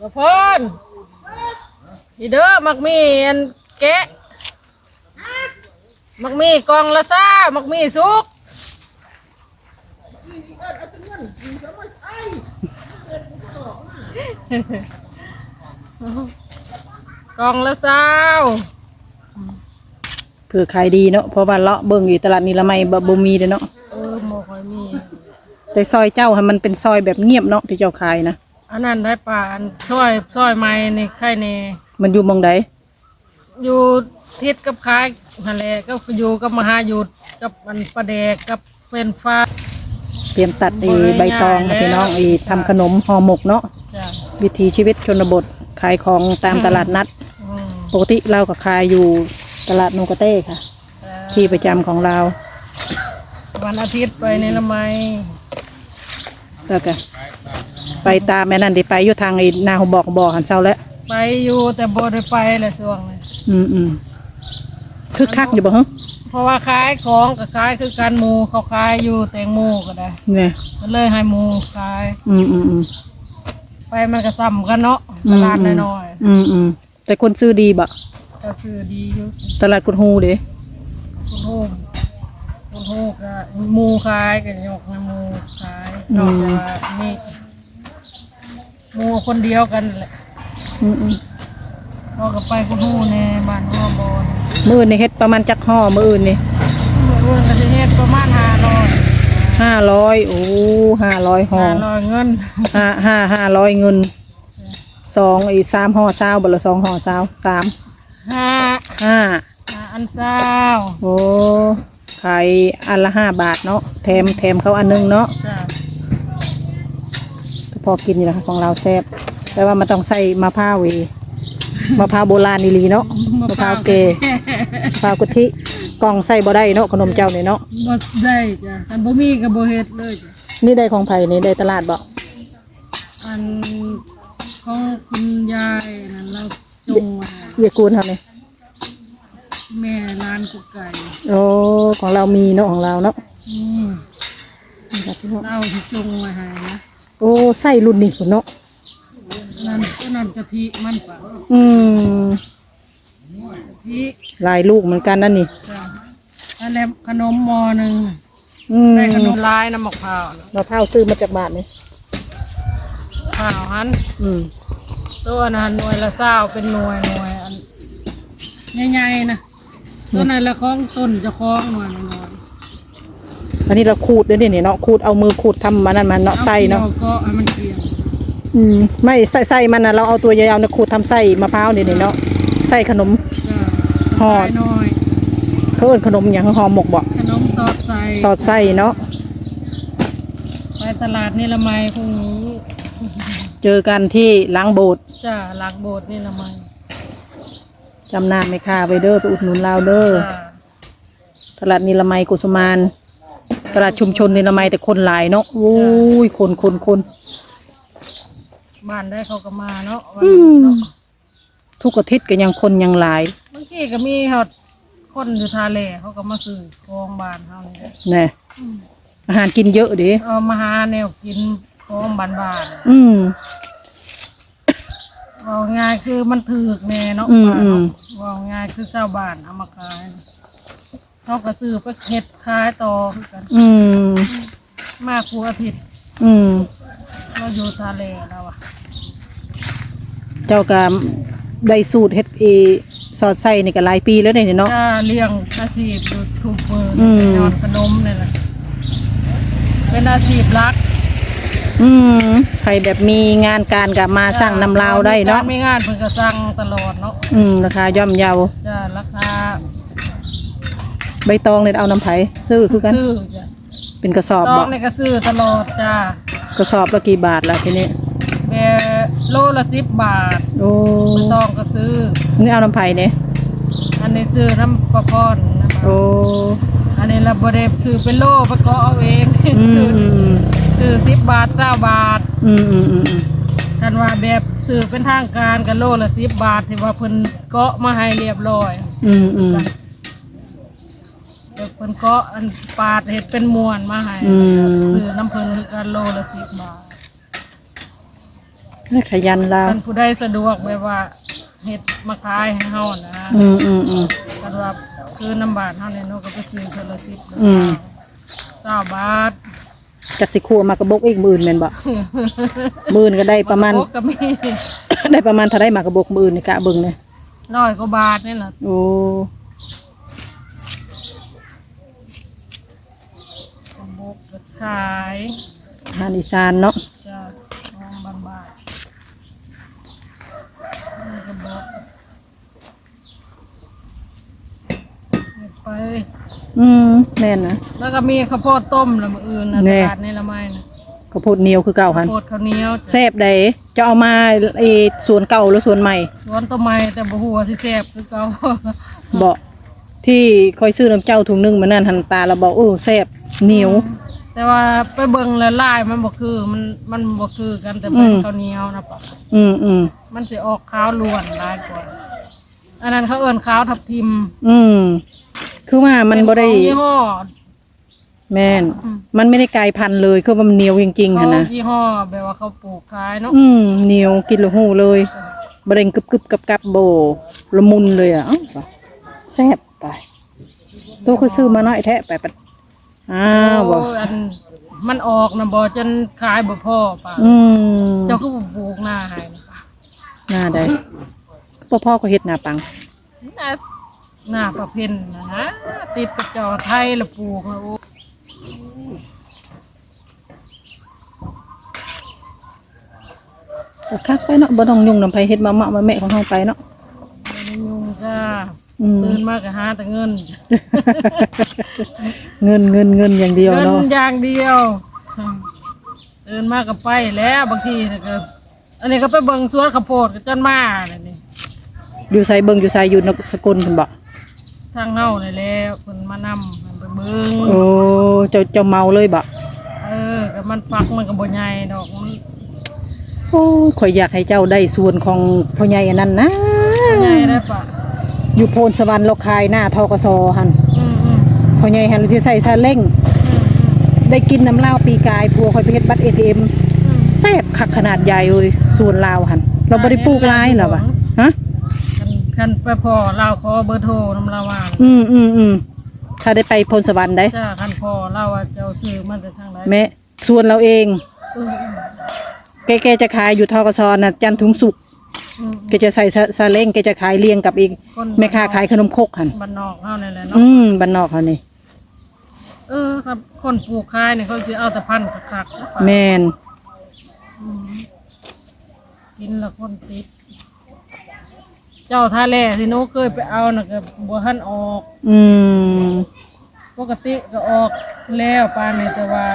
บ่พรนี่เด้อมักมีอันแกะ มักมีกล่องละซ่ามักมีสุกกล่องละเจ้าคือขายดีเนาะเพราะว่าเลาะเบิ่งอยู่ตลาดนิรมัยบ่บ่มีเด้อเนาะเออหมอคอยมี แต่ซอยเจ้าให้มันเป็นซอยแบบเงียบเนาะที่เจ้าขายนะ อันนั้นได้ป่าอันซอยซอยไม้นี่ไข่นี่มันอยู่หมองใดอยู่ทิศกับคายนั่นแหละก็อยู่กับมหาหยุดกับอันประแดกกับเป็นฟ้า เตรียมตัดไอ้ใบตองค่ะพี่น้องไอ้ทำขนมห่อหมกเนาะจ้ะวิถีชีวิตชนบทขายของตามตลาดนัด อืมปกติเราก็ขายอยู่ตลาดนงกระเต้ค่ะ จ้ะที่ประจำของเราวันอาทิตย์ไปในละไมแล้วก็ ไปตามแม่นั่นได้ไปอยู่ทางไอ้นาหบอกบอกหันเช้าแล้วไปอยู่แต่บ่ได้ไปเลยช่วงนี้อืมอืมคึกคักอยู่บ่ฮะเพราะว่าขายของกับขายคือการหมูเขาขายอยู่แตงโมก็ได้เนี่ยก็เลยให้หมูขาย อืมอืมอืมไปมันก็ซ้ำกันเนาะตลาดน้อยอืมอืมแต่คนซื้อดีบ่ๆก็ซื้อดีอยู่ตลาดกุดฮูเด้คุณโฮมคุณโฮมก็หมูขายกันยกให้หมูขายนอกจากว่านี่ หมูคนเดียวกันแหละอืมอืมพอกับไปคุณโฮในบ้านหัวบอนมื้ออื่นนี่เฮ็ดประมาณจักห่อมื้ออื่นนี่เอื้อนก็จะเฮ็ดประมาณห้าร้อยห้าร้อยโอ้ห้าร้อยห่อห้าร้อยเงินห้าห้าห้าร้อยเงินสองอีกสามห่อเช้าบ่ละสองห่อเช้าสามห้าห้า ห้าอันเศร้าโอ้ขายอันละห้าบาทเนาะแถมแถมเขาอันหนึงเนาะจ้ะก็ พอกินอยู่นะคะของเราแซ่บแต่ว่ามันต้องใส่มะพร้าวเวมะพร้าวโบราณนี่ลีเนาะมะพร้าวเกมะพร้าวกะทิกล่องใส่บ่ได้เนาะขนมเจ้าเนี่ยเนาะบ่ได้จ้ะแต่บ่มีก็บ่เฮ็ดเลยจ้ะนี่ได้ของไผ่นี่ได้ตลาดบ่อันของคุณยายนั่นเราจงมาเยกูนเท่านี้แม่ร้านกุ๊กไก่โอ้ของเรามีเนาะของเราเนาะอืมนี่ครับพี่น้องเราที่จงมาให้นะ โอ้ใส่รุ่นนี้พุ่นเนาะนั่นก็นั่นกะทิมันปะอืมกะทิหลายลูกเหมือนกันนั่นนี่จ้ะอันแล้วขนมหมอหนึ่งอืมได้ขนมลายน้ำมะพร้าวน่ะมะพร้าวซื้อมาจากบาทนี่ข้าวหันอืมตัวนั้นหน่วยละเศร้าเป็นหน่วยหน่วยอันใหญ่ๆนะตัวนั้นละของต้นเจะคล้าของหน่วยน้อย อันนี้เราขูดด้วยนี่เนาะขูดเอามือขูดทำมันนั่นมันๆเนาะไส้เนาะอก็ให้มันเกลี่ยงอืมไม่ใส่ไส้มันนะเราเอาตัวยาวๆนะขูดทำไส้มะพร้าวนี่นี่เนาะไส้ขนมจ้ะห่อใส่น้อยเขาเอิ้นขนมอย่างห่อหมกบ่ขนมสอดใส่สอดไส้เนาะไปตลาดนี่ละไมพรุ่งนี้เจอกันที่ล้างโบสถ์จ้าหลักโบสถ์นี่ละไมจำหน้าไม่ค่าไปเด้อไปอุดหนุนเราเด้อจ้าตลาดนิรมัยกุสุมาน ตลาดชุมชนนิรมัยแต่คนหลายเนาะโอ้ยคนคนคนบ้านได้เขาก็มาเนาะวันอืมเนาะทุกอาทิตย์ก็ยังคนยังหลายบางทีก็มีฮอดคนอยู่ทาเลเขาก็มาซื้อของบ้านเฮานี่แหละแน่อาหารกินเยอะดิเอามาหาแนวกินของบ้านบ้านอืม ๆเอาง่ายคือมันถูกแน่เนาะอืมบ้านอืมเนาะเอาง่ายคือชาวบ้านเอามาขาย เขาก็ซื้อไปเฮ็ดขายต่อคือกัน อืม มากครูอาทิตย์อืม เราอยู่ทาเลแล้วอะเจ้าก็ได้สูตรเฮ็ดเอสอดไส้นี่ก็หลายปีแล้วเนี่ยเนาะก็เลี้ยงอาชีพยูทูบเบอร์อืมยอดขนมนี่แหละเป็นอาชีพหลักอืมใครแบบมีงานการกับมาสั่งนำลาวได้เนาะ ไม่งานเพิ่นก็สั่งตลอดเนาะอืมราคาย่อมเยาจ้าราคา ใบตองเนี่ยเอาน้ำไผ่ซื้อคือกัน ซื้อจ้ะเป็นกระสอบตอบ่งนี่ก็ซื้อตลอดจ้ากระสอบละกี่บาทล่ะทีนี้แต่โลละสิบบาทโอ้ไม่ต้องก็ซื้อ นี่เอาน้ำไผ่เนี่ยอันนี้ซื้อน้ำปลาพอนนะคะโอ้อันนี้เราบริซื้อเป็นโลไปก็เอาเองอืมซื้ออืมซื้อสิบบาทเก้าบาท อืมอืมอืมอืมกันว่าแบบซื้อเป็นทางการกันโลละสิบบาทที่ว่าเพิ่นเกาะมาให้เรียบร้อยอืมอืมเดี๋ยวเพิ่นเกาะอันปาดเห็ดเป็นมวนมาให้อืม ซื้อน้ำเพิ่นคือกันโลละสิบบาทขยันลาวท่านผู้ใดสะดวกแบบว่าเฮ็ดมาขายให้เฮานะอืมอืมอืมสำหรับคือน้ำบาทเฮาเนี่ยเนาะก็ไปซื้อเทอละสิบอืมเก้าบาทจากสิครัวมากระบกอีกหมื่นแม่นบ่ หมื่นก็ได้ประมาณโอ้ก็มี ได้ประมาณเท่าได้มากระบกหมื่นนี่กะเบิ่งเนี่ยร้อยกว่าบาทนี่แหละโอ้ กระบอกก็ ขายอาหารอีสานเนาะจะมองบานบาทนี่กระบอกเก็บไป อืมแม่นนะ แล้วก็มีข้าวโพดต้มละมืออื่นนะแน่ ตลาดนี่ละไม่นะข้าวโพดเหนียวคือเก่าหัข้าวนโพดข้าวเหนียวแซ่บได้จะเอามาไอ้สวนเก่าหรือสวนใหม่สวนต้นไม้แต่บ่ฮู้ว่าสิแซ่บคือเก่าบ่ที่คอยซื้อน้ำเจ้าถุงหนึงมานั่นหันตาแล้วบอกเออแซ่บเหนียว แต่ว่าไปเบิ่งแล้วลายมันบ่คือมันมันบ่คือกันแต่เป็นอืม ข้าวเหนียวนะปะอืมอืมมันสิออกขาวล้วนลายกว่าอันนั้นเขาเอิ้นขาวทับทิมอืมคือว่ามันบ่ได้เป็ของยี่ห้อแม่น อืมมันไม่ได้กลายพันธุ์เลยคือว่ามันเหนียวจริงๆเขาหั่นนะยี่ห้อแบบว่าเขาปลูกขายเนาะอืมเหนียวกินและหูเลยบะเร็งกึบกึบกับกับโบละมุนเลยอะเอ้าว่ะแซ่บไปตัวคือซื้อมาน้อยแท้ไปปัด อ้าวบ่โอ้ยอันมันออกนะบ่จนขายบ่พอป่ะอืมเจ้าคือบ่ปลูกหน้าให้นะหน้าได้พ่อพ่อก็เฮ็ดหน้าปัง หน้าหน้าประเพ็ญนะนะติดกับจอไทยละปลูกนะโอ้ก็คักไปเนาะบ่ต้องยุ่งนำไผเฮ็ดมาม่ามาแม่ของเฮาไปเนาะไม่ได้ยุ่งจ้าอืม ตื่นมาก็หาแต่เงิน เงินเงินเงินอย่างเดียวเงินเนาะอย่างเดียวตื่นมาก็ไปแล้วบางทีน่ะก็อันนี้ก็ไปเบิ่งสวนข้าวโพดก็จนมาเนี่ยนี่อยู่ไสเบิ่งอยู่ไสอยู่นกสกลเพิ่นบ่ทางเฮาเลยแหล้วเพิ่นมานำไปเบิ่งโอ้เจ้าเจ้าเมาเลยบ่เออก็มันฟักมันก็บ่ใหญ่ดอกมันโอ้ข่อยอยากให้เจ้าได้ส่วนของพ่อใหญ่อันนั้นนะใหญ่ได้ปะ อยู่โพนสวรรค์เราขายหน้าทกสหันอืมอืมพ่อใหญ่หันสิใส่ซาเล้งอืมได้กินน้ำเหล้าปีกายพัวข่อยไปเฮ็ดบัตร ATM อืมแซ่บคักขนาดใหญ่เลยส่วนลาวหันเราบ่ได้ปลูกหลายหรอวะฮะคันคันไปพอเราขอเบอร์โทรนำเราว่าอืมอืมอืมถ้าได้ไปพลสวรรค์ได้จ้าคันพอเราว่าจะเอาซื้อมันจะทางไหนแม่ส่วนเราเองอืมแกแกจะขายอยู่ทกสน่ะจันทร์ถึงศุกร์อืม แกจะใส่ซาซาเล้งแกจะขายเรียงกับอีกคนแม่ค้าขายขนมครกหันบ้านนอกเฮานี่แหละเนาะอืมบ้านนอกเขานี่เออครับคนปลูกขายเนี่ยเขาจะเอาแต่พันธุ์คักๆนะปะแม่นอืมกินและคนติด เจ้าท่าแร่ที่หนูเคยไปเอาน่ะก็บัวหันออก อืมปกติก็ออกแล้วปานนี่แต่ว่า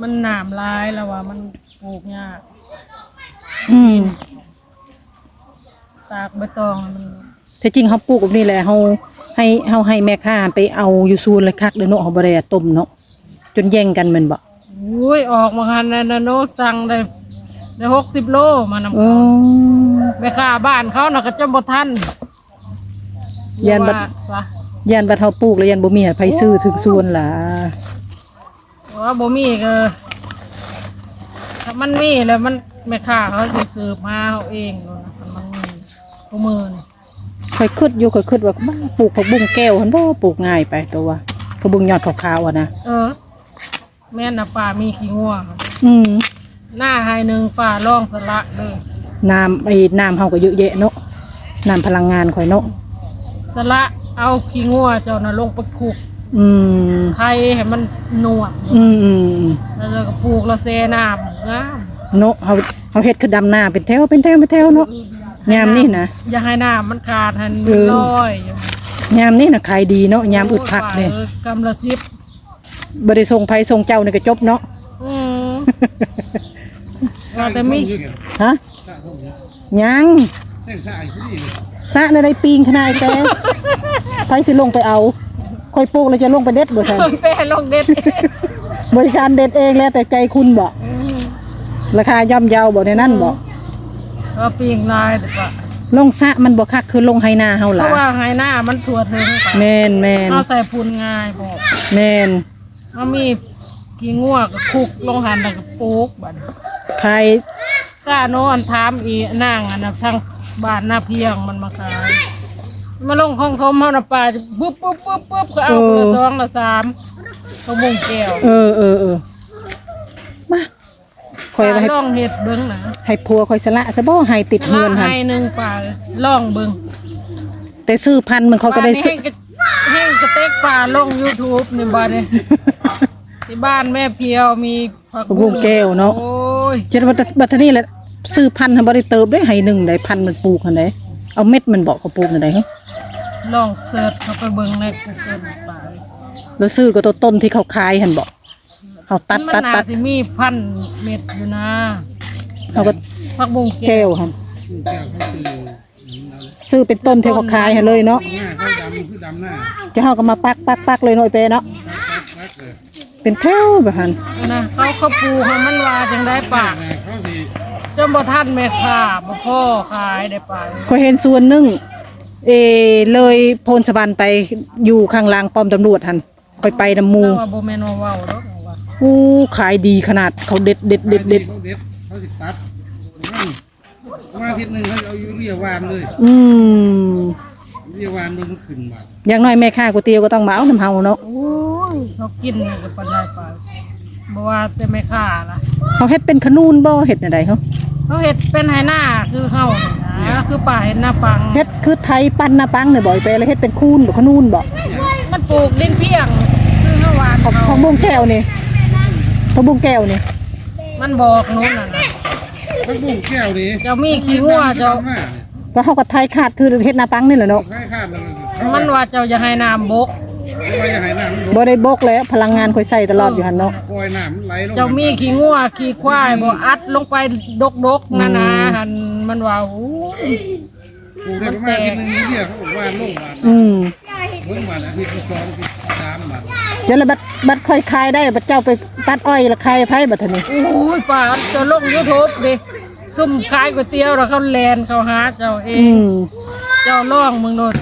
มันหนามหลายแล้วว่ามันปลูกยากอืม ตากใบตองมันถ้าจริงเขาปลูกแบบนี้แหละเขาให้เขาให้แม่ค้าไปเอาอยู่ซูนเลยคักเด้อเนาะเขาบ่ได้ต้มเนาะจนแย่งกันแมันบ่อุ้ยออกมาคันนั้นนะโนสั่งได้ได้หกสิบโลมานำโอ้แม่ค้าบ้านเขาน่ะก็จะบ่ทันยันบัด ว่าซะยันบัดเฮาปลูกแล้วยันบ่มีให้ไผซื้อถึงส่วนล่ะว่าบ่มีก็ถ้ามันมีแล้วมันแม่ค้าเขาสิซื้อมาเอาเองโน่นนะมันมี กูมือนี่ค่อยคิดอยู่ค่อยคิดว่าบ้าปลูกผักบุ้งแก้วหั่นบ่ปลูกง่ายไปตัวว่าผักบุ้งยอดขาวๆอะนะเออ แม่น่ะป่ามีขี้งัวครับอืมหน้าให้หนึ่งป่าร่องสละเลยน้ำไอ้น้ำเฮาก็เยอะแยะเนาะน้ำพลังงานข่อยเนาะสละเอาขี้งัวเจ้าน่ะลงไปคลุกอืมไทยให้มันนวดอืมอืมอืมแล้วเราก็ปลูกเราเซน้ำงามเนาะเฮาเฮาเฮ็ดคือดำหน้าเป็นแถวเป็นแถวเป็นแถวเนาะ ยามนี่นะอย่าให้น้ำมันขาดให้เอมันอลอยอยู่ยามนี่น่ะขายดีเนาะยามอึดผักเนี่ยโอ้กำละสิบบ่ได้ส่งไผส่งเจ้านี่ก็จบเนาะอืมว่าแต่มีฮะยังสะในได้ปีงขนาดแต่ไผสิลงไปเอาค่อยปลูกแล้วจะลงไปเด็ดบ่ซั่นแป้ลงเด็ดบริการเด็ดเองแล้วแต่ใจคุณบ่อืมราคาย่อมเยาบ่ในนั้นบ่ ก็ปีงลายแต่ว่าลงสะมันบ่คักคือลงไหนาเฮาเพล่ะราะว่าไฮหน้ามันถั่วถึงไปแม่นแม่นเอาใส่พูนง่ายบอกแม่นมันมีกี่งัวกับคุกลงหันแล้วก็ปลูกบัดนี้ขายซาโนอันถามอีนางอันนะทางบ้านหน้าเพียงมันมาขาย มาลงของเขามาหน้าป่าปุ๊บปุ๊บปุ๊บปุ๊บเขาเอาละสองละสามเขาบุงแก้ว เออเออเออมา คอยเอาไปให้ลองเห็ดเบิ้งนะให้ผัวคอยสละซะบ่ให้ติดเงินละหันให้หนึ่งป่าลองเบิ้งแต่ซื้อพันธุ์มันเขาก็ได้บ้านซื้นี้อแห้งกระแห้งกระเต็กป่าลง YouTube นี่บ้านนี้ที่บ้านแม่เพียวมีผักผักบุ้งแก้วเนาะโอ้ยเจ็ดบัตบัตรนี่แหละซื้อพันธุ์ให้บ่ได้เติบได้ให้หนึ่งได้พันธุ์มันปลูกหันได้เอาเม็ดมันบอกเขาปลูกหันได้เหรอลองเสิร์ชเข้าไปเบิ้งใน Google ป่าแล้วซื้อก็ตัวต้นที่เขาขายหันบอก เขาตัดมันตัดน่าตัดสิมีพันเม็ดอยู่นะเขาก็ผักบุ้งแก้แก้ววหันแก้วเขาคือซื้อเป็นต้นที่เขาขายให้เลยเนาะหน้าเขาดำคือดำหน้าจะเฮาก็มาปักปักปักเลยหน่อยเปเนาะรักเลยเป็นแถวแบบหันนะเขาเขาปลูกให้มันว่าจังได้ป่าแม่เขาสิจนบ่ทันแม่ค้าบ่พ่อขายได้ป่าก็เห็นส่วนหนึงเออเลยโพนสะบันไปอยู่ข้างล่างป้อมตำรวจหันค่อยไปนำหมูแต่ว่าบ่แม่นว่าเว้าด อกว่าอู้ขายดีขนาดเขาเด็ดเด็ดเด็ดเด็ดเขาเด็ดเขาสิตัดนั่นมาอาทิตย์หนึ่งเขาเอายูเรียวานเลย อืมยูเรียวานมันขึ้นมาอย่างน้อยแม่ค้าก๋วยเตี๋ยวก็ต้องมาเอาน้ำเฮาเนาะโอ้ยเขากินนี่ก็ปานได้ป่าบ่ว่าแต่แม่ค้าล่ะเขาเฮ็ดเป็นขนูนบ่เฮ็ดอะไรเขาเขาเฮ็ดเป็นไหหน้าคือเฮานี่นะคือป่าเฮ็ดหน้าปังเฮ็ดคือไทยปั้นนาปังเนี่ยบ่อยไปแล้วเฮ็ดเป็นคูนบ่ขนูนบ่มันปลูกดินเพียงคือเฮาหวานของเขาของบุ้งแก้วนี่ ของบุ้งแก้วนี่มันบอกโนู้นน่ะนะเขาบุ้งแก้วนี่เจ้ามีขี้งัวเจ้าดำหน้าก็เฮาก็ไทยขาดคือเฮ็ดนาปังนี่แหละเนาะคล้ายข้ามเลยมันว่าเจ้าอย่าให้น้ำบกเอาไว้ให้น้ำมันลงบ่ได้บกแล้วพลังงานค่อยใส่ตลอดอยู่หั่นเนาะปล่อยน้ำมันไหลลงเจ้ามีขี้งัวขี้ควายบ่อัดลงไปดกๆนะนะหันมันว่าอู้ยปลูกได้ประมาณอาทิตย์หนึ่งยูเรียเขาบอกว่าลงมาอืมเบิ่งมาอาทิตย์ที่สองอาทิ ตย์ที่สามมาเจ้าละบัดบัดค่อยขายได้บัดเจ้าไปตัดอ้อยละขายไผบัดเท่านี้โอ้ยป้าเจ้าลง YouTube ดิซุ่มขายก๋วยเตี๋ยวแล้วเขาแลนเขาหาเจ้าเออืงมเจ้าล่องมึงโดด